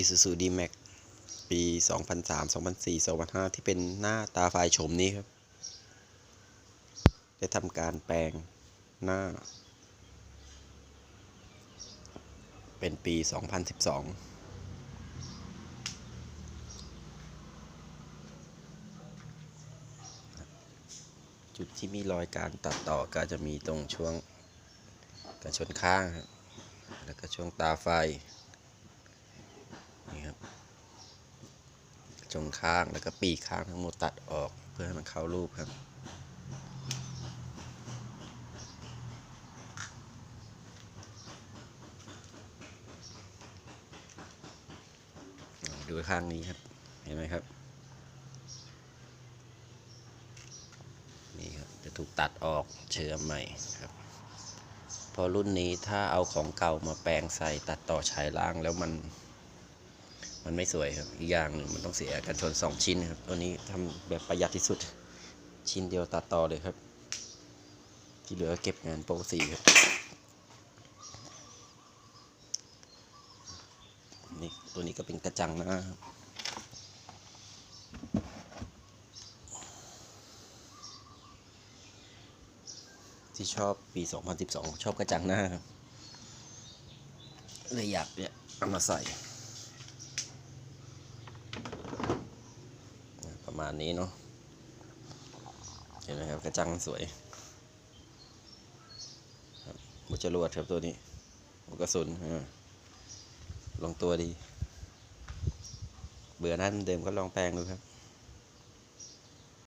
Isuzu D-Max ปี 2003 2004 2005 ที่เป็นหน้าตาไฟล์โฉมนี้ครับ ได้ทำการแปลงหน้า เป็นปี 2012จุดที่มีรอยการตัดต่อก็จะมีตรงช่วงการชนข้าง แล้วก็ช่วงตาไฟ นี่ครับ ชนข้างแล้วก็ปีกข้างทั้งหมดตัดออกเพื่อให้มันเข้ารูปครับดูข้างนี้ครับ เห็นไหมครับ นี่ครับ จะถูกตัดออกเชื่อมใหม่ครับ พอรุ่นนี้ถ้าเอาของเก่ามาแปลงใส่ตัดต่อฉายล่างแล้วมัน มันไม่สวยครับ อีกอย่างหนึ่งมันต้องเสียกันชนสองชิ้นครับ ตัวนี้ทำแบบประหยัดที่สุด ชิ้นเดียวตัดต่อเลยครับ ที่เหลือเก็บงานโปรสีครับ นี่ตัวนี้ก็เป็นกระจังหนะครับที่ชอบปี 2012 ชอบกระจังหน้าครับเลยอยากเนี่ยเอามาใส่ ประ มาณนี้เนาะเห็นไหมครับกระจังสวยบมุจรวดครับตัวนี้กระสุนอ่าลงตัวดี เบื่อนั่นเดิมก็ลองแปลงดูครับ